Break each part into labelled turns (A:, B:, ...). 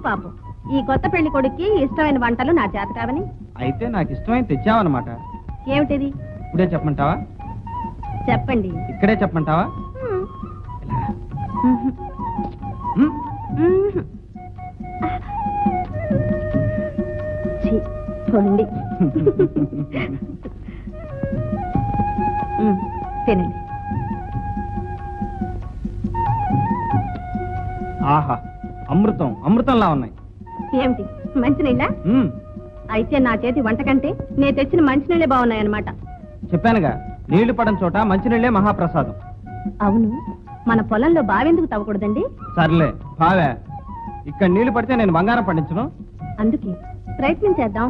A: పాపం ఈ కొత్త పెళ్ళి కొడుక్కి ఇష్టమైన వంటలు నా చేత కావని
B: అయితే నాకు ఇష్టమైన తెచ్చావన్నమాట
A: ఏమిటిది
B: ఇప్పుడే చెప్పమంటావా
A: చెప్పండి
B: ఇక్కడే చెప్పమంటావా
A: హ్మ్.
B: ఇలా.
A: మ్మ్.
B: హ్మ్?
A: మ్మ్. ఛీ, పోండి మ్మ్, తినండి
B: ఆహా అమృతం అమృతంలా ఉన్నాయి.
A: ఏమిటి? మంచినీళ్ళ. అయితే నా చేతి వంట కంటే నేను తెచ్చిన మంచినీళ్ళే బాగున్నాయన్నమాట.
B: చెప్పానుగా నీళ్ళు పడని చోట మంచినీళ్ళే మహాప్రసాదం.
A: అవును. మన పొలంలో బావెందుకు తవ్వకూడదండి?
B: సర్లే బావే. ఇక్కడ నీళ్ళు పడితే నేను బంగారం పండించను.
A: అందుకే ప్రయత్నం చేద్దాం.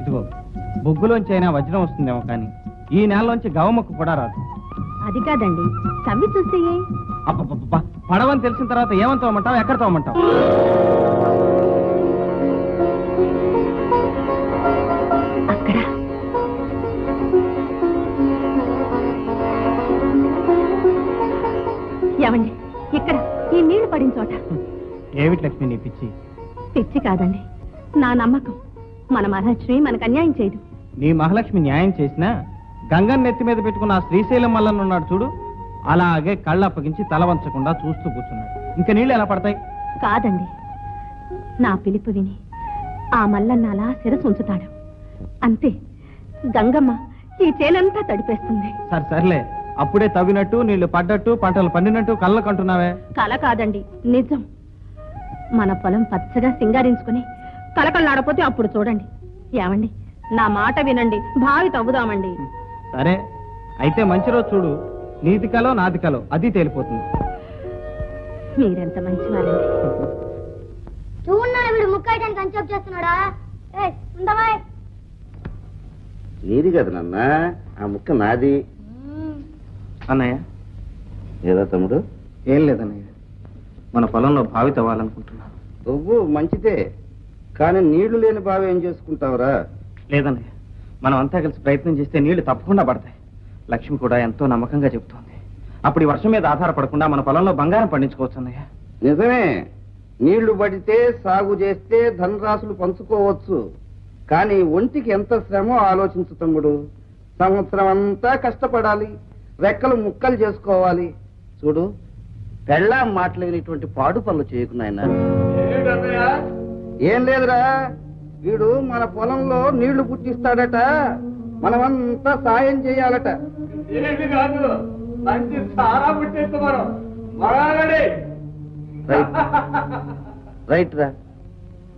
B: ఇదిగో బొగ్గులోంచి అయినా వజ్రం వస్తుందేమో కానీ ఈ నేలలోంచి గవముక్కు కూడా రాదు.
A: అది కాదండి తవ్వి చూస్తే?
B: అబ్బబ్బబ్బా పడవని తెలిసిన తర్వాత ఏమని తోమంటావు? ఎక్కడ తోమంటావు?
A: అక్కడ. ఏమండి ఇక్కడ ఈ నీళ్ళు పడిన చోట.
B: ఏమిటి లక్ష్మి నీ పిచ్చి?
A: పిచ్చి కాదండి నా నమ్మకం. మన మహాలక్ష్మి మనకు అన్యాయం చేయదు.
B: నీ మహాలక్ష్మి న్యాయం చేసినా గంగన్ నెత్తి మీద పెట్టుకున్న ఆ శ్రీశైలం మల్లన్న ఉన్నాడు చూడు. అలాగే కళ్ళు అప్పగించి తల వంచకుండా చూస్తూ కూర్చున్నాడు. ఇంకా నీళ్ళు ఎలా పడతాయి?
A: కాదండి. నా పిలుపు విని ఆ మల్లన్న అలా శిరసు ఉంచుతాడు. అంతే. గంగమ్మ ఈ చేనంతా తడిపేస్తుంది.
B: సరే సర్లే. అప్పుడే తవ్వినట్టు నీళ్ళు పడ్డట్టు పంటలు పండినట్టు కళ్ళకు అంటున్నావే?
A: కల కాదండి. నిజం. మన పొలం పచ్చగా సింగారించుకుని కలకల్లాడపోతే అప్పుడు చూడండి. ఏమండి? నా మాట వినండి. బావి తవ్వుదామండి.
B: సరే. అయితే మంచి రోజు చూడు. నీతి కలో నాది కలో అది తేలిపోతుంది.
A: మీరెంత
C: వీడు ముక్కయటానికి చేస్తున్నాడా? ఏ ఉండవా
D: నీది కదా నాన్న ఆ ముక్క నాది.
B: అన్నయ్య.
D: ఏదో తమ్ముడు?
B: ఏం లేదన్నయ్య. మన పొలంలో బావి తవ్వాలనుకుంటున్నాను.
D: నువ్వు మంచిదే. కానీ నీళ్ళు లేని బావి ఏం చేసుకుంటావురా?
B: లేదన్నయ్య. మనం అంతా కలిసి ప్రయత్నం చేస్తే నీళ్ళు తప్పకుండా పడతాయి. లక్ష్మి కూడా ఎంతో నమ్మకంగా చెబుతోంది. అప్పుడు ఈ వర్షం మీద ఆధారపడకుండా మన పొలంలో బంగారం పండించుకోవచ్చు అన్నయ్య
D: నిజమే. నీళ్ళు పడితే సాగు చేస్తే ధనరాశులు పంచుకోవచ్చు. కానీ ఒంటికి ఎంత శ్రమో ఆలోచించు తమ్ముడు. సంవత్సరం అంతా కష్టపడాలి. రెక్కలు ముక్కలు చేసుకోవాలి. చూడు పెళ్ళాం మాటలేనిటువంటి పాడు పనులు చేయకు నాయనా. ఏం లేదురా. వీడు మన పొలంలో నీళ్ళు పుట్టిస్తాడట. మనమంతా సాయం చేయాలట. Right right. రా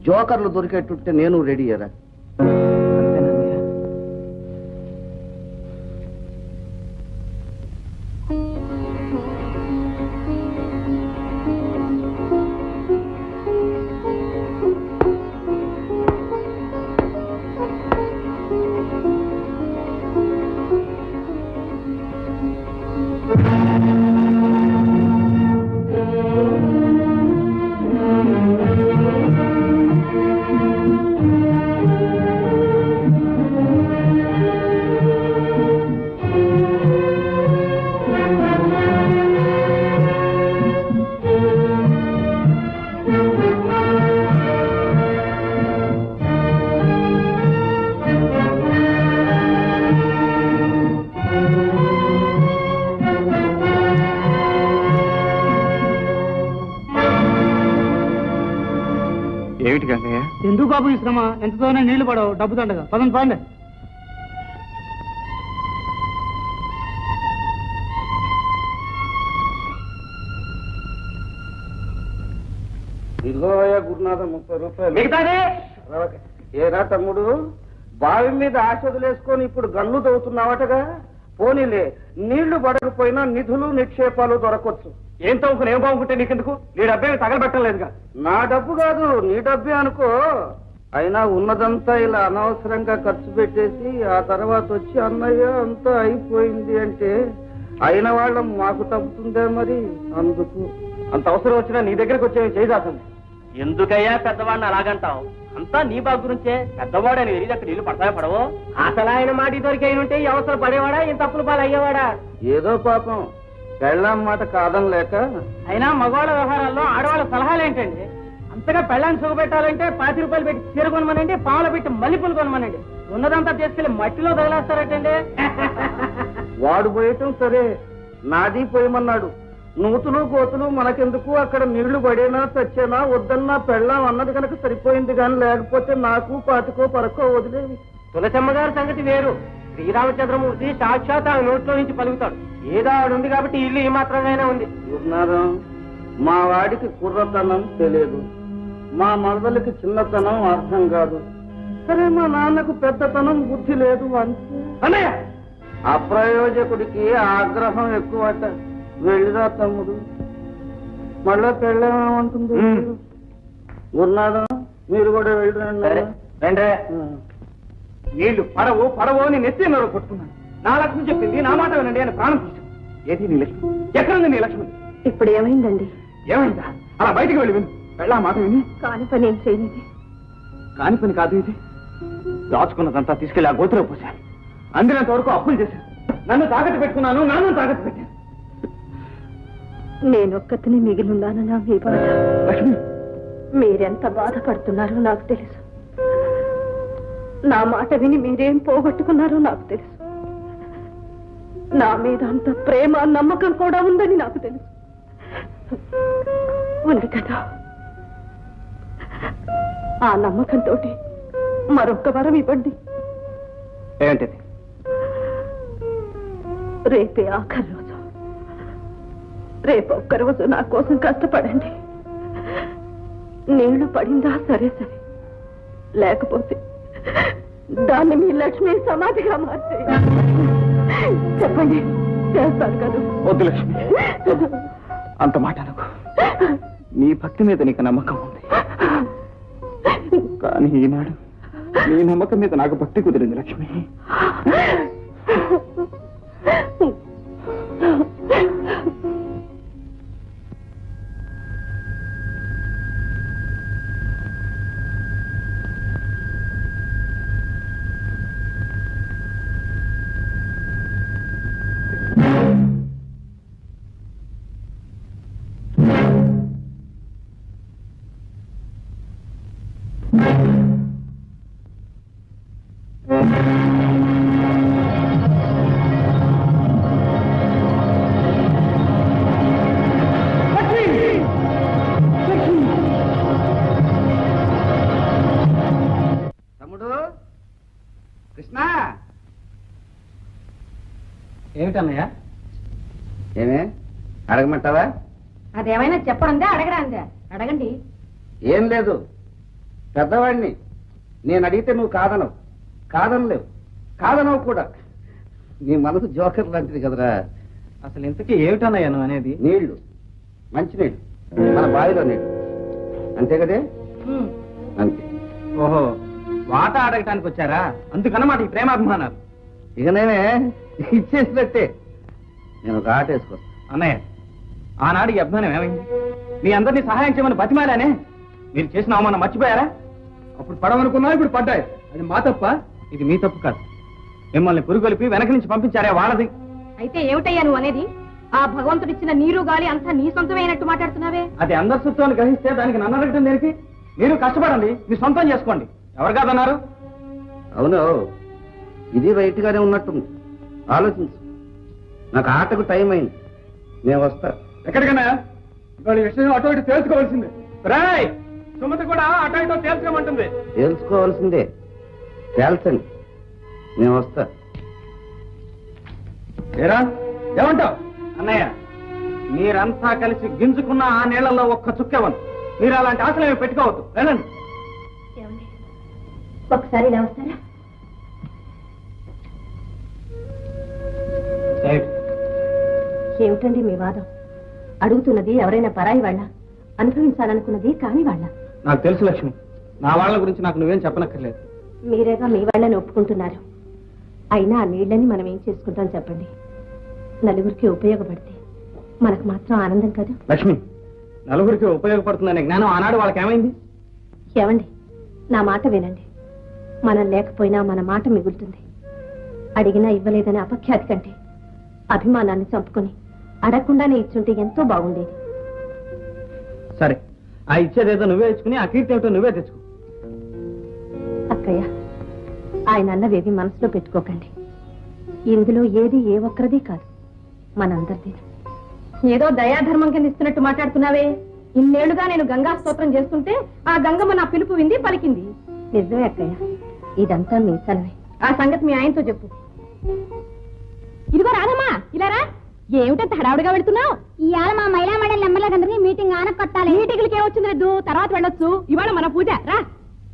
D: జోకర్లు దొరికేటుంటే నేను రెడీ రా
E: శ్రమ ఎంతతోనే నీళ్ళు పడవు. డబ్బు దండగా. పదండి పదండి.
D: ఇదిగోయా గురునాథ ముప్పై రూపాయలు. ఏరా తమ్ముడు? బావి మీద ఆశ వదిలేసుకొని ఇప్పుడు గన్ను తవ్వుతున్నావటగా? పోనీలే నీళ్ళు పడకపోయినా నిధులు నిక్షేపాలు దొరకొచ్చు.
B: ఏం తవ్వుకుని ఏం బాగుంటే నీకెందుకు? నీ డబ్బేమి తగలబెట్టం లేదుగా
D: నా డబ్బు కాదు నీ డబ్బే అనుకో. అయినా ఉన్నదంతా ఇలా అనవసరంగా ఖర్చు పెట్టేసి ఆ తర్వాత వచ్చి అన్నయ్య అంతా అయిపోయింది అంటే అయిన వాళ్ళం మాకు తప్పుతుందే మరి అందుకు.
B: అంత అవసరం వచ్చినా నీ దగ్గరకు వచ్చే చేయదాసండి
E: ఎందుకయ్యా పెద్దవాడిని అలాగంటావు? అంతా నీ బాగు గురించే. పెద్దవాడని వెళ్ళి అక్కడ నీళ్ళు పడతాయా పడవు? అసలు ఆయన మాటి దొరికి ఉంటే ఈ అవసరం పడేవాడా? ఇంత తప్పులు పాలు అయ్యేవాడా
D: ఏదో పాపం. పెళ్ళాం మాట కాదని లేక
E: అయినా మగవాళ్ళ వ్యవహారాల్లో ఆడవాళ్ళ సలహాలు ఏంటండి అంత ఇంతగా పెళ్ళాన్ని సుఖపెట్టాలంటే పాతి రూపాయలు పెట్టి చీర కొనమనండి పావులు పెట్టి మల్లెపూలు కొనమనండి. ఉన్నదంతా తీసుకెళ్ళి మట్టిలో తగిలేస్తారటండి.
D: వాడు పోయటం సరే నాది పోయమన్నాడు. నూతులు గోతులు మనకెందుకు? అక్కడ నీళ్ళు పడేనా చచ్చేనా వద్దన్నా పెళ్ళాం అన్నది కనుక సరిపోయింది కానీ లేకపోతే నాకు పాతికో పరకో వదిలేవి.
E: తులసమ్మ గారి సంగతి వేరు. శ్రీరామచంద్రమూర్తి సాక్షాత్ ఆ నోట్లో నుంచి పలుకుతాడు. ఏదో ఆవిడ ఉంది కాబట్టి ఇల్లు ఈ మాత్రమేనే ఉంది.
D: మా వాడికి కుర్రతనం తెలియదు. మా మరదలకి చిన్నతనం అర్థం కాదు. సరే మా నాన్నకు పెద్దతనం బుద్ధి లేదు అంతే
E: అన్నయ్య!
D: అప్రయోజకుడికి ఆగ్రహం ఎక్కువట. వెళ్ళిరా తమ్ముడు. మళ్ళా పెళ్ళేమంటుంది. గురునాథం మీరు కూడా వెళ్ళిరండి.
B: రండి. నీళ్ళు పడవు పడవు అని నెత్తి నోరు కొట్టుకున్నాను. నా లక్ష్మి చెప్పింది నా మాట వినండి అని ప్రాణం తీశాను. ఏది నీ లక్ష్మి ఎక్కడుంది నీ లక్ష్మి
A: ఇప్పుడు ఏమైందండి?
B: ఏమైందా? అలా బయటికి వెళ్ళి విను. వెళ్ళా మాట విని
A: కాని పని ఏం చేయలేదు
B: కాని పని కాదు ఇది. దాచుకున్నదంతా తీసుకెళ్ళి ఆ గోతులో పోశాను. అందినంత వరకు అప్పులు చేశాను. నన్ను తాకట్టు పెట్టుకున్నాను నన్ను తాకట్టు పెట్టాను.
A: నేనొక్కతిని మిగిలిన్నానన్నా మీ బాధ
B: లక్ష్మి.
A: మీరెంత బాధపడుతున్నారో నాకు తెలుసు. నా మాట విని మీరేం పోగొట్టుకున్నారో నాకు తెలుసు. నా మీద అంత ప్రేమ నమ్మకం కూడా ఉందని నాకు తెలుసు. ఉంది కదా. ఆ నమ్మకంతో మరొక్క వరం ఇవ్వండి.
B: ఏంటిది
A: రేపే ఆఖరి రోజు. రేపు ఒక్క రోజు నా కోసం కష్టపడండి. నీళ్ళు పడిందా సరే సరే. లేకపోతే దాన్ని మీ లక్ష్మి సమాధిగా మార్చే. చెప్పండి చేస్తారు కదా.
B: వద్దు లక్ష్మి. అంత మాట నీ భక్తి మీద నీకు నమ్మకం ఉంది. కానీ ఈనాడు నీ నమ్మకం మీద నాకు భక్తి కుదిరింది లక్ష్మి. ఏమిటన్నయ్య
D: ఏమే? అడగమంటావా?
A: అదేమైనా చెప్పడందే అడగరాందే అడగండి.
D: ఏం లేదు. పెద్దవాడిని నేను అడిగితే నువ్వు కాదనవు. కాదనలేవు. కాదనవు కూడా. నీ మనసు జోకర్ లాంటిది కదరా.
B: అసలు ఇంతకీ ఏమిటన్నయ్య నువ్వు అనేది?
D: నీళ్ళు. మంచి నీళ్ళు. మన బావిలో నీళ్ళు. అంతే కదే? అంతే.
B: ఓహో వాట అడగటానికి వచ్చారా? అందుకన్నమాట ఈ ప్రేమాభిమానాలు.
D: ఇక నేనే ఇచ్చేసినట్టే. నేను ఒక ఆట వేసుకొస్తా
B: అన్నయ్య ఆనాడు ఈ అభిమానం ఏమైంది? మీ అందరినీ సహాయం చేయమని బతిమాలానే? మీరు చేసిన అవమానం మర్చిపోయారా? అప్పుడు పడవనుకున్నా ఇప్పుడు పడ్డాయి. అది మా తప్ప ఇది మీ తప్పు కాదు. మిమ్మల్ని పురుగొలిపి వెనక నుంచి పంపించారే వాళ్ళది.
A: అయితే ఏమిటయ్యా నువ్వు అనేది? ఆ భగవంతుడిచ్చిన నీరు గాలి అంతా నీ సొంతమైనట్టు మాట్లాడుతున్నావే?
B: అది అందరి సొత్తు గ్రహిస్తే దానికి నన్ను అడగటం దేనికి? మీరు కష్టపడండి మీ సొంతం చేసుకోండి. ఎవరు కాదన్నారు?
D: అవును ఇది రైట్ గానే ఉన్నట్టుంది. ఆలోచించు. నాకు ఆటకు టైం అయింది. నేను వస్తా.
B: ఎక్కడికన్నా? ఇవాళ విషయం అటు ఇటు తెలుసుకోవాల్సింది రాయ్! సుమతి కూడా అటు ఇటు తేల్చుకోమంటుంది.
D: తెలుసుకోవాల్సిందే తేల్చండి. నేను వస్తా.
B: ఏరా? ఏమంటావు? అన్నయ్య మీరంతా కలిసి గింజుకున్న ఆ నీళ్ళలో ఒక్క చుక్కెవను మీరు అలాంటి ఆశలు ఏమి పెట్టుకోవద్దు. వెళ్ళండి.
A: ఒకసారి ఇలా వస్తారా? ఏమిటండి మీ వాదం? అడుగుతున్నది ఎవరైనా పరాయి వాళ్ళ? అనుభవించాలనుకున్నది కాని వాళ్ళ?
B: నాకు తెలుసు లక్ష్మి. నా వాళ్ళ గురించి నాకు నువ్వేం చెప్పనక్కర్లేదు.
A: మీరేగా మీ వాళ్ళని ఒప్పుకుంటున్నారు. అయినా ఆ నీళ్ళని మనం ఏం చేసుకుంటాం చెప్పండి. నలుగురికి ఉపయోగపడితే మనకు మాత్రం ఆనందం కదా?
B: లక్ష్మి నలుగురికి ఉపయోగపడుతుందనే జ్ఞానం ఆనాడు వాళ్ళకి ఏమైంది
A: ఏమండి నా మాట వినండి. మనం లేకపోయినా మన మాట మిగులుతుంది. అడిగినా ఇవ్వలేదని అపఖ్యాతి కంటే అభిమానాన్ని చంపుకొని అడగకుండానే ఇచ్చుంటే ఎంతో బాగుండేది.
B: సరే
F: ఆ ఇచ్చేదేదో నువ్వే ఇచ్చుకుని ఆ కీర్తి ఏమిటో నువ్వే తెచ్చుకో.
G: అక్కయ్య ఆయన అన్నవేవి మనసులో పెట్టుకోకండి. ఇందులో ఏది ఏ ఒక్కరిది కాదు మనందరిది. ఏదో దయాధర్మం కింద ఇస్తున్నట్టు మాట్లాడుతున్నావే. ఇన్నేళ్ళుగా నేను గంగా స్తోత్రం చేస్తుంటే ఆ గంగమ్మ నా పిలుపు వింది పలికింది. నిజమే అక్కయ్య ఇదంతా మీ చలవే ఆ సంగతి మీ ఆయనతో చెప్పు. ఇదిగో రానమ్మా ఇలా రా. ఏమిటంత హడావుడిగా వెళ్తున్నావు?
C: ఇవాళ మా మహిళా మండలి నెంబర్లందరినీ మీటింగ్ ఆన కొట్టాలి
G: మీటింగ్లకి ఏమొచ్చింది లేదు తర్వాత వెళ్ళొచ్చు. ఇవాళ మన పూజ. రా.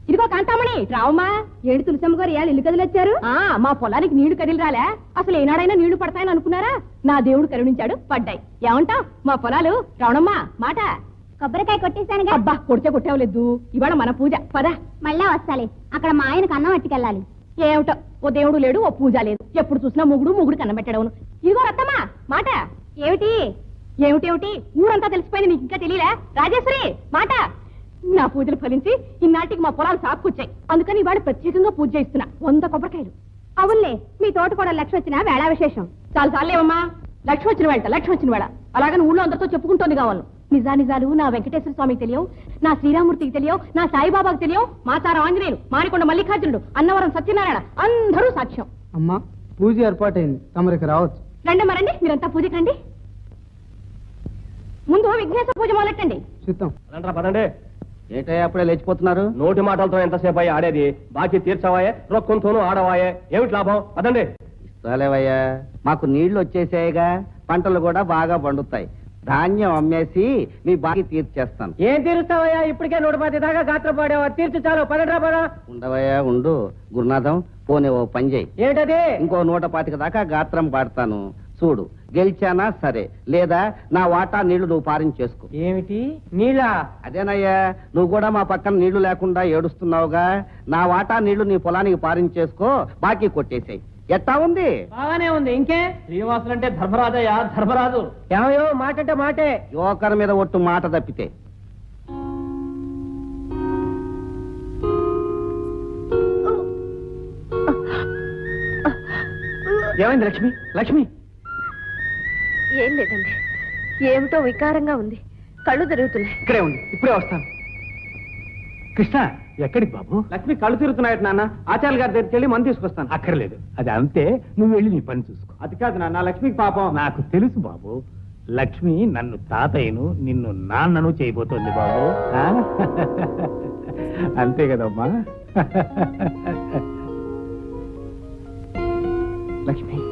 G: ఇదిగో కాంతామణి రావమ్మా. ఏడు తులసమ్మ గారు ఇవాళ ఇల్లు కదిలొచ్చారు. ఆ మా పొలానికి నీళ్ళు కదిలి రాలే. అసలు ఏనాడైనా నీళ్ళు పడతాయని అనుకున్నారా? నా దేవుడు కరుణించాడు పడ్డాయి. ఏమంటావ్? మా పొలాలు. రావణమ్మా మాట.
C: కొబ్బరికాయ కొట్టేశానుగా.
G: అబ్బా కొడితే కొట్టేవలేదు ఇవాళ మన పూజ. పద.
C: మళ్ళా వస్తాలి. అక్కడ మా ఆయనకు అన్నం పట్టుకెళ్ళాలి
G: ఏమిటో? ఓ దేవుడు లేడు ఓ పూజ లేదు. ఎప్పుడు చూసినా ముగుడు ముగుడు కన్నబెట్టడవును ఇదిగో రత్తమ్మా మాట. ఏమిటి? ఏమిటేమిటి ఊరంతా తెలిసిపోయింది నీకు ఇంకా తెలియలే? రాజేశ్వరి మాట. నా పూజలు ఫలించి ఇన్నాటికి మా పొలాలు సాపుకొచ్చాయి. అందుకని ఇవాళ ప్రత్యేకంగా పూజ చేస్తున్నా. వంద కొబ్బరికాయలు. అవునులే మీ తోట కూడా లక్ష్మి వచ్చిన వేళ విశేషం చాలు చాలేవమ్మా లక్ష్మి వచ్చిన వేళ లక్ష్మి వచ్చిన వేళ. అలాగని ఊళ్ళో అందరితో చెప్పుకుంటోంది కావాలి నిజా నిజాలు నా వెంకటేశ్వర స్వామికి తెలియవు నా శ్రీరామూర్తికి తెలియవు నా సాయిబాబాకి తెలియవు మాచారం ఆంజనేయులు మానికొండ మల్లికార్జునుడు అన్నవరం సత్యనారాయణ అందరూ సాక్ష్యం.
F: అమ్మా పూజ ఏర్పాటైంది. తమరికి రావచ్చు.
G: రండి మరండి మీరంతా పూజకి రండి. ముందు విఘ్నేశ్వర పూజ మొదలెట్టండి.
F: చిత్తం
E: పదండి.
D: ఏంటయ్యా అప్పుడే లేచిపోతున్నారు?
E: నోటి మాటలతో ఎంతసేపు అయ్యి ఆడేది? బాకీ తీర్చవాయే రొక్కంతోనూ ఆడవాయే. ఏమిటి లాభం? పదండి.
D: ఇస్తాలేవయ్యా? మాకు నీళ్ళు వచ్చేసాయిగా పంటలు కూడా బాగా పండుతాయి. ధాన్యం అమ్మేసి మీ బాకీ తీర్చేస్తాను.
E: ఏం తీరుస్తావయ్యా? ఇప్పటికే నూట పది దాకా గాత్ర పాడావా? తీర్చు చాలు పదండ్రా పదా.
D: ఉండవయ్యా ఉండు. గురునాథం పోనీ ఓ పని చేయి.
E: ఏమిటది
D: ఇంకో నూట పాతిక దాకా గాత్రం పాడతాను. చూడు గెలిచానా సరే లేదా నా వాటా నీళ్ళు నువ్వు పారించేసుకో
E: ఏమిటి? నీళ్ళ?
D: అదేనయ్యా నువ్వు కూడా మా పక్కన నీళ్ళు లేకుండా ఏడుస్తున్నావుగా. నా వాటా నీళ్ళు నీ పొలానికి పారించేసుకో బాకీ కొట్టేసాయి. ఎట్టా ఉంది?
E: బాగానే ఉంది. ఇంకే? శ్రీనివాసులు అంటే ధర్మరాజయ్య ధర్మరాజు. ఏమయ్యో మాట అంటే మాటే.
D: యువకర్ మీద ఒట్టు మాట తప్పితే.
F: ఏమైంది లక్ష్మి? లక్ష్మి?
G: ఏం లేదండి. ఏమిటో వికారంగా ఉంది. కళ్ళు తిరుగుతున్నాయి.
F: ఇక్కడే ఉంది. ఇప్పుడే వస్తాను. కృష్ణ ఎక్కడికి బాబు? లక్ష్మి కళ్ళు తిరుగుతున్నాయట నాన్న. ఆచార్య గారి దగ్గరికి వెళ్ళి మంది తీసుకొస్తాను.
H: అక్కర్లేదు. అది అంతే. నువ్వు వెళ్ళి నీ పని చూసుకో.
F: అది కాదు నాన్న లక్ష్మికి పాపం.
H: నాకు తెలుసు బాబు. లక్ష్మి నన్ను తాతయ్యను నిన్ను నాన్నను చేయబోతోంది బాబు? అంతే కదమ్మా.
F: లక్ష్మి.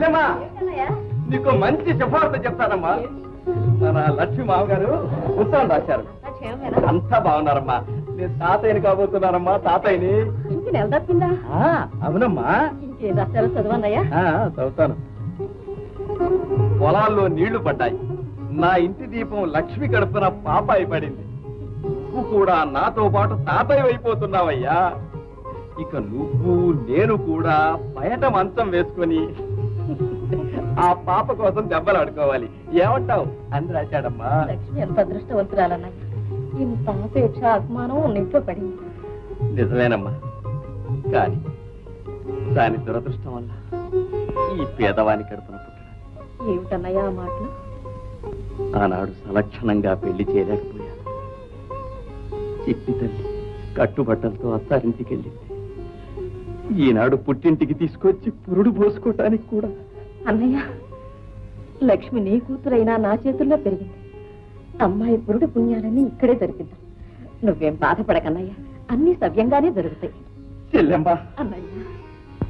F: చెల్లెమ్మా నీకు మంచి సిఫార్సు చెప్తానమ్మా. మన లక్ష్మి మామగారు ఉత్తరం రాశారు. అంతా బాగున్నారమ్మా. నేను తాతయ్యని కాబోతున్నానమ్మా తాతయ్యని. అవునమ్మా. చదువుతాను. పొలాల్లో నీళ్ళు పడ్డాయి. నా ఇంటి దీపం లక్ష్మి గడుపున పాపాయి పడింది. నువ్వు కూడా నాతో పాటు తాతయ్య అయిపోతున్నావయ్యా. ఇక నువ్వు నేను కూడా బయట మంచం వేసుకొని ఆ పాప కోసం దెబ్బలు ఆడుకోవాలి. ఏమంటావు? అని రాశాడమ్మా.
G: లక్ష్మి ఎంత అదృష్టవంతురాలన్నయ్య ఇంత ఆపేక్ష అభిమానం నింట్లో పడింది.
F: నిజమేనమ్మా. కానీ దాని దురదృష్టం వల్ల ఈ పేదవాని కడుపున పుట్టిన
G: ఏమిటన్నయ్య ఆ మాటలు?
F: ఆనాడు సలక్షణంగా పెళ్ళి చేయలేకపోయాను. చిట్టి తల్లి కట్టుబట్టలతో అత్తారింటికి వెళ్ళింది ఈనాడు పుట్టింటికి తీసుకొచ్చి పురుడు పోసుకోవటానికి కూడా.
G: అన్నయ్య లక్ష్మి నీ కూతురైనా నా చేతుల్లో పెరిగింది. అమ్మాయి పురుడు పుణ్యాలని ఇక్కడే దొరికిద్దాం నువ్వేం బాధపడకన్నయ్య అన్ని సవ్యంగానే జరుగుతాయి
F: చెల్లెమ్మా.
G: అన్నయ్య.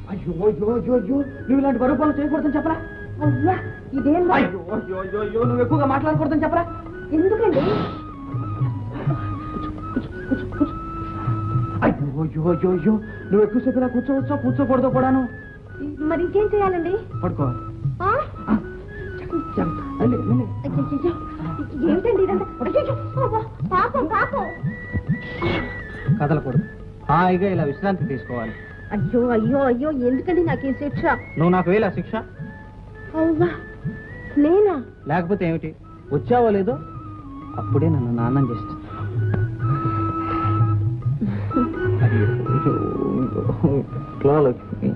F: అయ్యో అయ్యో అయ్యో అయ్యో నువ్వు ఇలాంటి బరువు పనులు చేయకూడదని చెప్పరా?
G: అయ్యా ఇదేం
F: అయ్యో అయ్యో నువ్వు ఎక్కువగా మాట్లాడకూడదని చెప్పరా?
G: ఎందుకండి?
F: అయ్యో అయ్యో నువ్వు ఎక్కువసేపు ఇలా కూర్చోవచ్చా కూర్చోకూడదు కూడాను.
G: మరి ఇంకేం చేయాలండి?
F: పడుకోవాలి.
G: ఏమిటండి పాపం పాపం.
F: కదలకూడదు. హాయిగా ఇలా విశ్రాంతి తీసుకోవాలి.
G: అయ్యో అయ్యో అయ్యో ఎందుకండి నాకు ఈ శిక్ష?
F: నువ్వు నాకు వేలా శిక్ష?
G: అవ్వా నేనా?
F: లేకపోతే ఏమిటి? వచ్చావో లేదో? అప్పుడే నన్ను నాన్నం చేసేస్తా
B: లక్ష్మి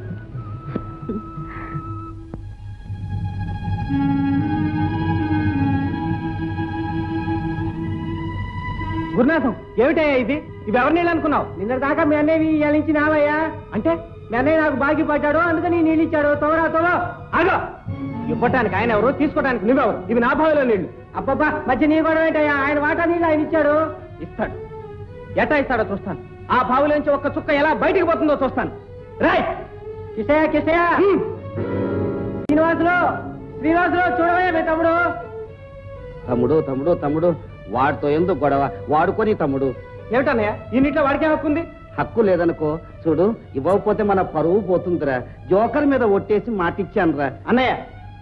B: గురునాథం ఏమిటయ్యా ఇది? ఇవి ఎవరు నీళ్ళు అనుకున్నావు నిన్న దాకా మీ అన్నయ్య ఇవాళ నుంచి నావయ్యా అంటే మీ అన్నయ్య నాకు బాగి పడ్డాడు అందుకని నీళ్ళు ఇచ్చాడు? తోరా తోలో ఆగో! ఇవ్వటానికి ఆయన ఎవరు? తీసుకోవడానికి నువ్వెవరు? ఇవి నా భావిలో నీళ్ళు. అబ్బబ్బా మధ్య నీ కూడా ఏంటయ్యా ఆయన వాటా నీళ్ళు ఆయన ఇచ్చాడు. ఇస్తాడు. ఎట్టా ఇస్తాడో చూస్తాను. ఆ బావిలోంచి ఒక్క చుక్క ఎలా బయటికి పోతుందో చూస్తాను. రాయ్! కిసయ కిసయ శ్రీనివాసులు శ్రీనివాసులు చూడవయ్యా మీ తమ్ముడు.
D: తమ్ముడు తమ్ముడు తమ్ముడు వాడితో ఎందుకు గొడవ? వాడుకొని తమ్ముడు.
B: ఏమిటన్నయ్య ఈ నీటిలో వాడికే హక్కు ఉంది?
D: హక్కు లేదనుకో చూడు ఇవ్వకపోతే మన పరువు పోతుందిరా. జోకర్ మీద ఒట్టేసి మాటిచ్చానురా.
B: అన్నయ్య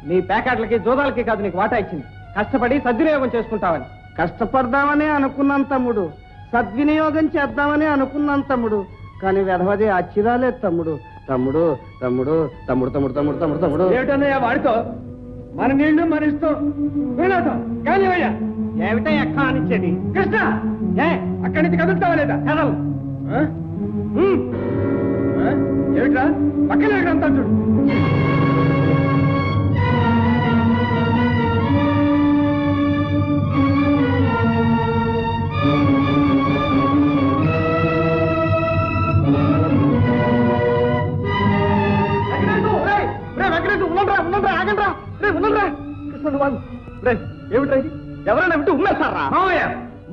B: నీ ప్యాకెట్లకి జోదాలకి కాదు నీకు వాటా ఇచ్చింది. కష్టపడి సద్వినియోగం చేసుకుంటావని.
D: కష్టపడదామనే అనుకున్నాను తమ్ముడు. సద్వినియోగం చేద్దామని అనుకున్నాను తమ్ముడు. కానీ వెధవది అచ్చిరాలేదు తమ్ముడు. తమ్ముడు తమ్ముడు తమ్ముడు తమ్ముడు తమ్ముడు తమ్ముడు తమ్ముడు.
B: ఏమిటన్నయ్య వాడితో? మన నీళ్ళు మన ఇష్టం. వినోదం కానీ ఏమిటయ్య కానిచ్చేది కృష్ణ! ఏ? అక్కడి నుంచి కదులుతావా లేదా? కదలు? ఏమిట్రా? పక్కన అంతా చూడు.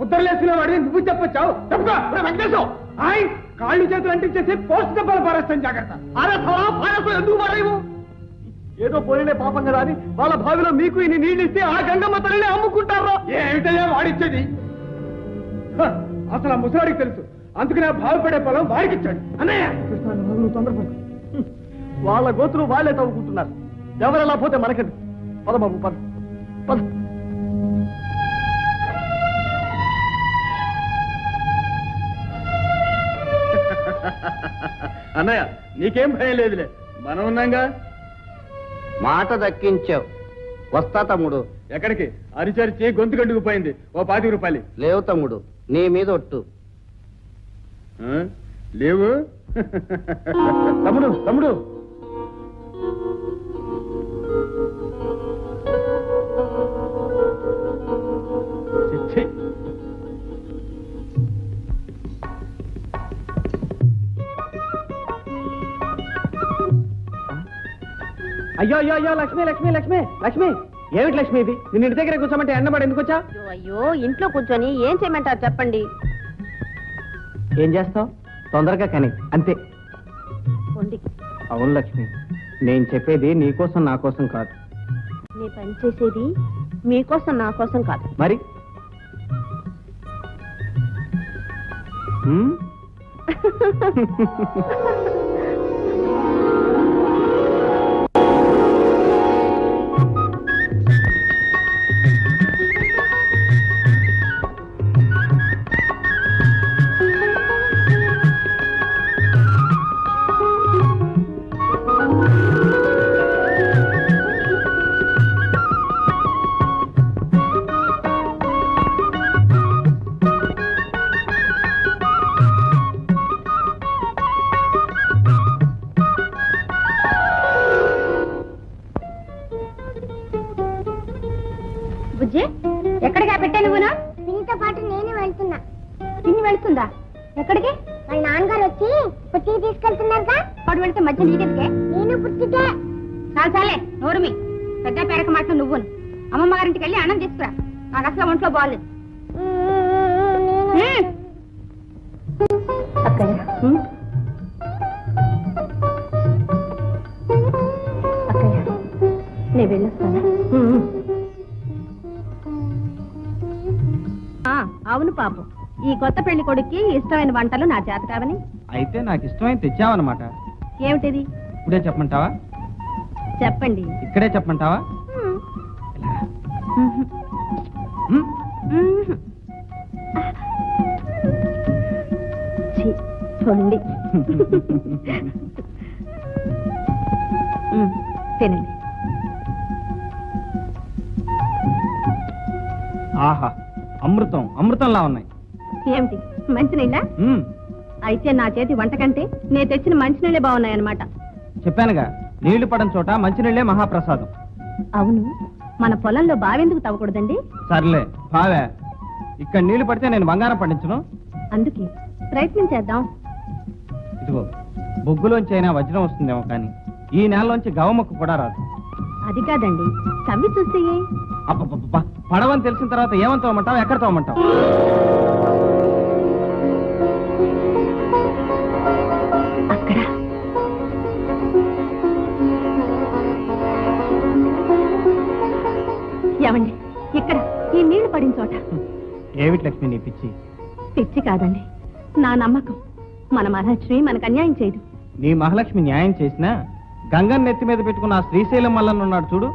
B: ముద్రలేసిన వాడిని నువ్వు చెప్పొచ్చావు. చెప్పుకో వెంకటేశం! ఆయ్! కాళ్ళు చేతులు అంటించేసి పోస్ట్ దెబ్బలు పారేస్తాను జాగ్రత్త. అరే సవా ఎందుకు పారేవు ఏదో పోలినే పాపం కదా అని వాళ్ళ బావిలో మీకు ఇన్ని నీళ్ళు ఇస్తే ఆ గంగమ్మ తల్లిని అమ్ముకుంటారా? ఏమిటయ్యా వాడిచ్చేది? అసలు ఆ ముసలాడికి తెలుసు. అందుకనే బాగుపడే పొలం వాడికి ఇచ్చాడు అన్నయ్య! కృష్ణ, తొందరపడు. వాళ్ళ గోతులు వాళ్ళే తవ్వుకుంటున్నారు. ఎవరెలా పోతే మనకండి పద బాబు పద. పద. అన్నయ్య నీకేం భయం లేదులే. మనం ఉన్నాగా?
D: మాట దక్కించావు. వస్తా తమ్ముడు.
B: ఎక్కడికి? అరిచరిచి గొంతు గడ్డుకుపోయింది. ఓ పాతిక రూపాయలు.
D: లేవు తమ్ముడు. నీ మీద ఒట్టు?
B: లేవు? తమ్ముడు తమ్ముడు. అయ్యో అయ్యో అయ్యో లక్ష్మి లక్ష్మి లక్ష్మి లక్ష్మి. ఏమిటి లక్ష్మి ఇది? నిన్న ఇంటి దగ్గర కూర్చోమంటే ఎండబడి ఎందుకు వచ్చా?
A: అయ్యో, అయ్యో ఇంట్లో కూర్చొని ఏం చేయమంటారు చెప్పండి.
B: ఏం చేస్తావు? తొందరగా కానీ అంతే. అవును లక్ష్మి నేను చెప్పేది నీకోసం నా కోసం కాదు.
A: నీ పని చేసేది మీకోసం నా కోసం కాదు.
B: మరి? హ్మ్?
C: ఎక్కడికి? వాళ్ళ నాన్నగారు వచ్చి పుట్టికి తీసుకెళ్తున్నారుగా. వాడు వెళ్తే మధ్య నీకెందుకే నేను పుట్టికే చాలు చాలే నోరుమి పెద్ద పేరక మాటలు నువ్వును. అమ్మమ్మ గారింటికి వెళ్ళి అన్నం తీసుకురా. నాకు అసలు ఒంట్లో బాగాలేదు.
A: అక్కయ్య. అక్కయ్య నేను వెళ్ళొస్తాను.
C: అవును పాపం. ఈ కొత్త పెళ్ళి కొడుక్కి ఇష్టమైన వంటలు నా చేత కావని?
B: అయితే నాకు ఇష్టమైన తెచ్చావన్నమాట.
C: ఏమిటిది?
B: ఇప్పుడే చెప్పమంటావా?
C: చెప్పండి.
B: ఇక్కడే చెప్పమంటావా?
C: మ్మ్. ఛీ, చూడండి. మ్మ్, తినండి.
B: ఆహా అమృతం అమృతంలా ఉన్నాయి.
C: ఏమిటి? మంచినీళ్ళ.
A: అయితే నా చేతి వంట కంటే నేను తెచ్చిన మంచినీళ్ళే బాగున్నాయన్నమాట.
B: చెప్పానుగా నీళ్ళు పడని చోట మంచినీళ్ళే మహాప్రసాదం.
A: అవును. మన పొలంలో బావెందుకు తవ్వకూడదండి?
B: సర్లే బావే. ఇక్కడ నీళ్ళు పడితే నేను బంగారం పండించను.
A: అందుకే ప్రయత్నం చేద్దాం.
B: ఇదిగో బొగ్గులోంచి అయినా వజ్రం వస్తుందేమో కానీ ఈ నెలలోంచి గవముక్కు కూడా రాదు.
A: అది కాదండి. తవ్వి చూస్తే
B: అబ్బబ్బబ్బ పడవని తెలిసిన తర్వాత ఏమని తోమంటావు ఎక్కడ తోమంటావు?
A: పడిన చోట.
B: ఏమిటి లక్ష్మి నీ పిచ్చి?
A: పిచ్చి కాదండి. నా నమ్మకం. మన మహాలక్ష్మి మనకు అన్యాయం చేయదు.
B: నీ మహాలక్ష్మి న్యాయం చేసినా గంగన్ నెత్తి మీద పెట్టుకున్న ఆ శ్రీశైలం మల్లన్న ఉన్నాడు చూడు.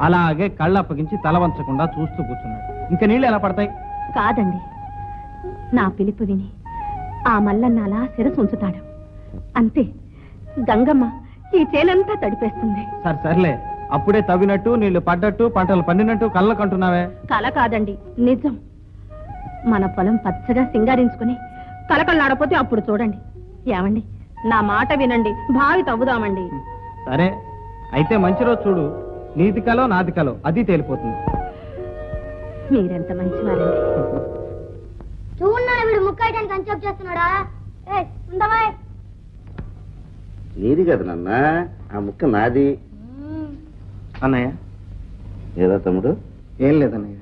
B: అలాగే కళ్ళు అప్పగించి తల వంచకుండా చూస్తూ కూర్చున్నాడు. ఇంకా నీళ్ళు ఎలా పడతాయి?
A: కాదండి. నా పిలుపు విని ఆ మల్లన్న అలా శిరసు ఉంచుతాడు. అంతే. గంగమ్మ ఈ చేలంతా తడిపేస్తుంది.
B: సరే సర్లే. అప్పుడే తవ్వినట్టు నీళ్ళు పడ్డట్టు పంటలు పండినట్టు కళ్ళకు అంటున్నావే.
A: కల కాదండి నిజం. మన పొలం పచ్చగా సింగారించుకుని కలకల్లాడపోతే అప్పుడు చూడండి. ఏమండి నా మాట వినండి బావి తవ్వుదామండి.
B: సరే అయితే మంచి రోజు చూడు. నీది కలో నాది కలో అది తేలిపోతుంది.
A: మీరెంత మంచివారండి.
C: చూడన్నా వీడు ముక్కయటానికి అంచప్ చేస్తున్నాడా? ఏ
D: నీది కదా నాన్న ఆ ముక్క నాది.
B: అన్నయ్య.
D: ఏదా తమ్ముడు?
B: ఏం లేదన్నయ్య.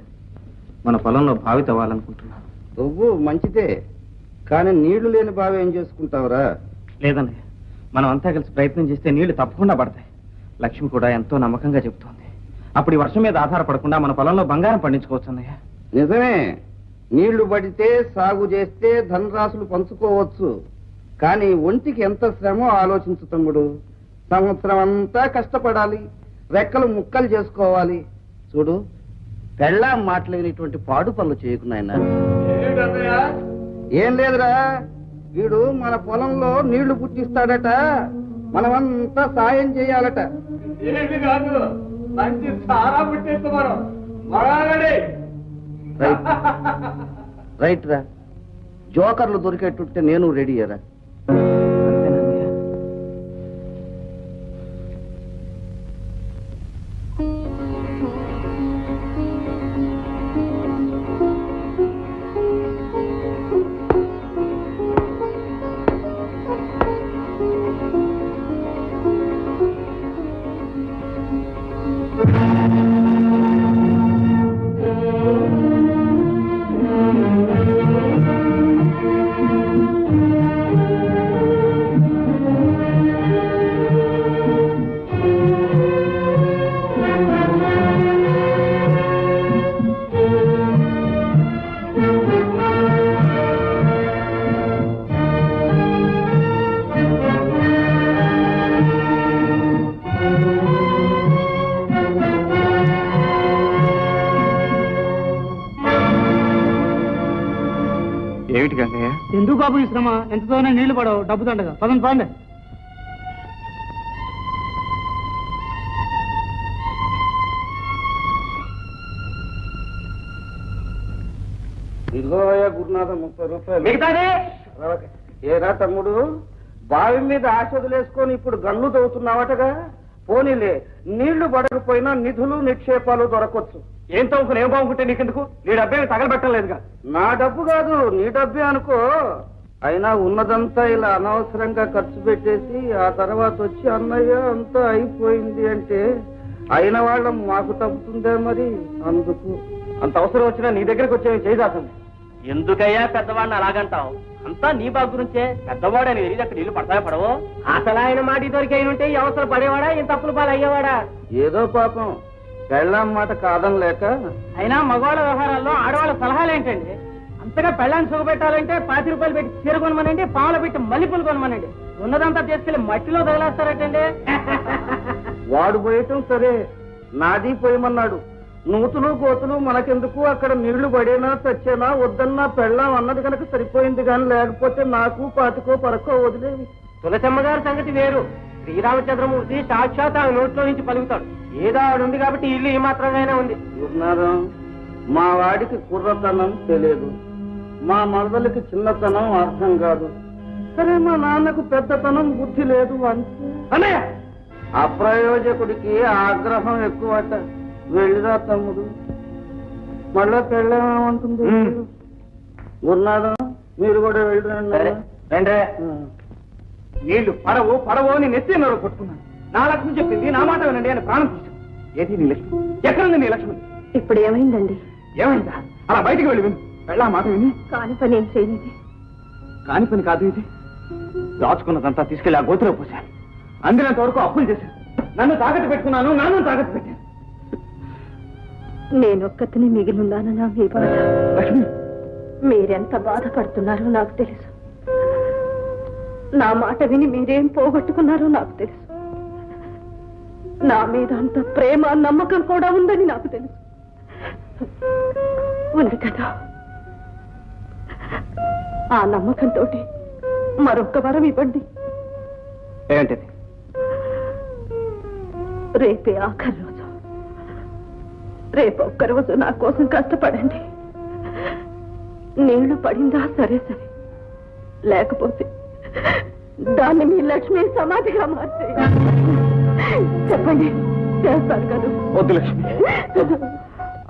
B: మన పొలంలో బావి తవ్వాలనుకుంటున్నాను.
D: నువ్వు మంచిదే కానీ నీళ్ళు లేని బావి ఏం చేసుకుంటావురా?
B: లేదన్నయ్య. మనం అంతా కలిసి ప్రయత్నం చేస్తే నీళ్ళు తప్పకుండా పడతాయి. లక్ష్మి కూడా ఎంతో నమ్మకంగా చెబుతోంది. అప్పుడు ఈ వర్షం మీద ఆధారపడకుండా మన పొలంలో బంగారం పండించుకోవచ్చు అన్నయ్య.
D: నిజమే. నీళ్ళు పడితే సాగు చేస్తే ధనరాశులు పంచుకోవచ్చు. కానీ ఒంటికి ఎంత శ్రమో? ఆలోచించు తమ్ముడు. సంవత్సరం అంతా కష్టపడాలి. రెక్కలు ముక్కలు చేసుకోవాలి. చూడు పెళ్ళాం మాటలేనిటువంటి పాడు పనులు చేయకు నాయనా ఏం లేదురా వీడు మన పొలంలో నీళ్ళు పుట్టిస్తాడట. మనమంతా సాయం చేయాలట. Right right. రా జోకర్లు దొరికేటుంటే నేను రెడీ రా
E: ఎంతతోనే నీళ్ళు పడవు. డబ్బు దండగా. పదండి పదండి.
D: ఇదిగో గురునాథం ముప్పై రూపాయలు.
E: మిగతాది?
D: ఏరా తమ్ముడు? బావి మీద ఆశ వదిలేసుకొని ఇప్పుడు గన్ను తవ్వుతున్నావటగా? పోనీలే నీళ్ళు పడకపోయినా నిధులు నిక్షేపాలు దొరకొచ్చు.
E: ఏం తవ్వుకుని ఏం బాగుంటే నీకెందుకు? నీ డబ్బే తగలబెట్టలేదుగా.
D: నా డబ్బు కాదు నీ డబ్బే అనుకో. అయినా ఉన్నదంతా ఇలా అనవసరంగా ఖర్చు పెట్టేసి ఆ తర్వాత వచ్చి అన్నయ్య అంతా అయిపోయింది అంటే అయిన వాళ్ళం మాకు తప్పుతుందే మరి అందుకు.
E: అంత అవసరం వచ్చినా నీ దగ్గరకు వచ్చే చేయదాసండి ఎందుకయ్యా పెద్దవాడిని అలాగంటావు? అంతా నీ బాగు గురించే. పెద్దవాడని వెళ్ళి అక్కడ నీళ్ళు పడతాయా పడవు? అసలు ఆయన మాట దొరికి అయిన ఉంటే ఈ అవసరం పడేవాడా? ఇంత అప్పులు పాలు అయ్యేవాడా
D: ఏదో పాపం. పెళ్ళాం మాట కాదని లేక
E: అయినా మగవాళ్ళ వ్యవహారాల్లో ఆడవాళ్ళ సలహాలు ఏంటండి అంతగా పెళ్ళాన్ని సుఖపెట్టాలంటే పాతి రూపాయలు పెట్టి చీర కొనమనండి పావులు పెట్టి మల్లెపూలు కొనమనండి. ఉన్నదంతా తీసుకెళ్ళి మట్టిలో తగిలేస్తారటండి.
D: వాడు పోయటం సరే నాది పోయమన్నాడు. నూతులు గోతులు మనకెందుకు? అక్కడ నీళ్ళు పడేనా చచ్చేనా వద్దన్నా పెళ్ళాం అన్నది కనుక సరిపోయింది కానీ లేకపోతే నాకు పాతికో పరకో వదిలేవి.
E: తులసమ్మ గారి సంగతి వేరు. శ్రీరామచంద్రమూర్తి సాక్షాత్ ఆమె నోట్లో నుంచి పలుకుతాడు. ఏదో ఆవిడ ఉంది కాబట్టి ఇల్లు ఈ మాత్రంగానే ఉంది.
D: మా వాడికి కుర్రతనం తెలియదు మా మరదలకి చిన్నతనం అర్థం కాదు. సరే మా నాన్నకు పెద్దతనం బుద్ధి లేదు అంతే
B: అన్నయ్య!
D: అప్రయోజకుడికి ఆగ్రహం ఎక్కువట. వెళ్ళిరా తమ్ముడు. మళ్ళా పెళ్ళేమంటుంది. గురునాథం మీరు కూడా వెళ్ళిరండి
B: రండి. నీళ్ళు పడవు పడవు అని నెత్తి నోరు కొట్టుకున్నాను నా లక్ష్మి చెప్పింది నా మాట వినండి అని ప్రాణం తీశాను ఏది నీ లక్ష్మి ఎక్కడుంది నీ లక్ష్మి
I: ఇప్పుడు ఏమైందండి?
B: ఏమైందా? అలా బయటికి వెళ్ళి విను. వెళ్ళా మాట విని
I: కాని పని ఏం చేయలేదు
B: కాని పని కాదు ఇది. దాచుకున్నదంతా తీసుకెళ్ళి ఆ గోతులో పోశాను. అందినంత వరకు అప్పులు చేశాను. నన్ను తాకట్టు పెట్టుకున్నాను నన్ను తాకట్టు పెట్టాను.
I: నేనొక్కతిని మిగిలిన్నానన్నా మీ బాధ
B: లక్ష్మి.
I: మీరెంత బాధపడుతున్నారో నాకు తెలుసు. నా మాట విని మీరేం పోగొట్టుకున్నారో నాకు తెలుసు. నా మీద అంత ప్రేమ నమ్మకం కూడా ఉందని నాకు తెలుసు. ఉంది కదా? ఆ నమ్మకంతో మరొక్క వరం ఇవ్వండి.
B: ఏంటిది
I: రేపే ఆఖరి రోజు. రేపు ఒక్క రోజు నా కోసం కష్టపడండి. నీళ్ళు పడిందా సరే సరే. లేకపోతే దాన్ని మీ లక్ష్మి సమాధిగా మార్చే చెప్పండి చేస్తారు కదా.
B: వద్దు లక్ష్మి.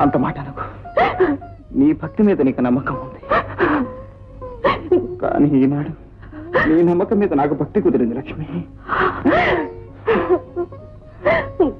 B: అంత మాట నీ భక్తి మీద నీకు నమ్మకం ఉంది. కానీ ఈనాడు నీ నమ్మకం మీద నాకు భక్తి కుదిరింది లక్ష్మి.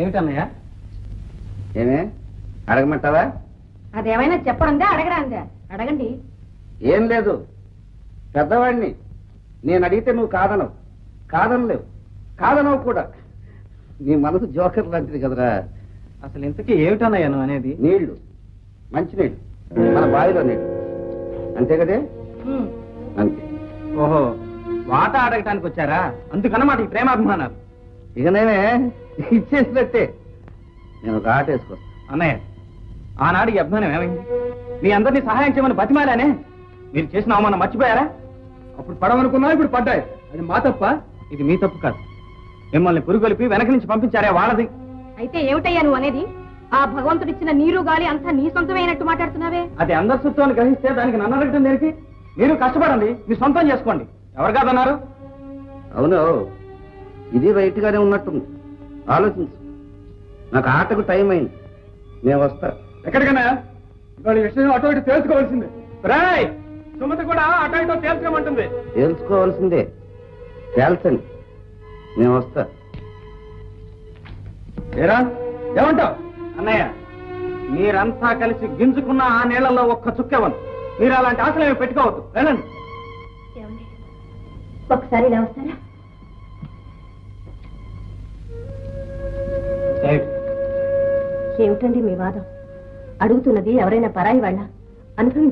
B: ఏమిటన్నయ్య?
D: ఏమే? అడగమంటావా?
G: అదేమైనా చెప్పడందే అడగరాందే అడగండి.
D: ఏం లేదు. పెద్దవాడిని నేను అడిగితే నువ్వు కాదనవు. కాదనలేవు. కాదనవు కూడా. నీ మనసు జోకర్ లాంటిది కదరా.
B: అసలు ఇంతకీ ఏమిటన్నయ్య నువ్వు అనేది?
D: నీళ్ళు. మంచినీళ్ళు మన బావిలో నీళ్ళు. అంతే కదే? అంతే.
B: ఓహో వాట అడగటానికి వచ్చారా? అందుకన్నమాట ఈ ప్రేమాభిమానాలు.
D: ఇక నేనే ఇచ్చేసినట్టే. నేను ఒక ఆట వేసుకొస్తా.
B: అన్నయ్య ఆనాడు ఈ అభిమానం ఏమైంది? మీ అందరినీ సహాయం చేయమని బతిమాలానే? మీరు చేసిన అవమానం మర్చిపోయారా? అప్పుడు పడవనుకున్నా ఇప్పుడు పడ్డాయి అది మా తప్ప ఇది మీ తప్పు కాదు. మిమ్మల్ని పురుగొలిపి వెనక నుంచి పంపించారే వాళ్ళది.
G: అయితే ఏమిటయ్యా నువ్వు అనేది? ఆ భగవంతుడిచ్చిన నీరు గాలి అంతా నీ సొంతమైనట్టు మాట్లాడుతున్నావే?
B: అది అందరి సొత్తు గ్రహిస్తే దానికి నన్ను అడగటం దేనికి? మీరు కష్టపడండి మీ సొంతం చేసుకోండి. ఎవరు కాదన్నారు?
D: అవును. ఇది రైట్ గానే ఉన్నట్టుంది. ఆలోచించు. నాకు ఆటకు టైం అయింది. నేను వస్తా.
B: ఈ విషయం అటు ఇటు తెలుసుకోవాల్సిందే రాయ్! సుమతి కూడా అటు ఇటు తేల్చుకోమంటుంది.
D: తెలుసుకోవాల్సిందే తేల్చండి. నేను వస్తా.
B: ఏరా? ఏమంటావు? అన్నయ్య మీరంతా కలిసి గింజుకున్న ఆ నీళ్ళలో ఒక్క చుక్కెవను మీరు అలాంటి ఆశలు ఏమి పెట్టుకోవద్దు. వెళ్ళండి.
G: ఒకసారి ఇలా వస్తారా? ఏమిటండి మీ వాదం? అడుగుతున్నది ఎవరైనా పరాయి వాళ్ళ? అనుభవించ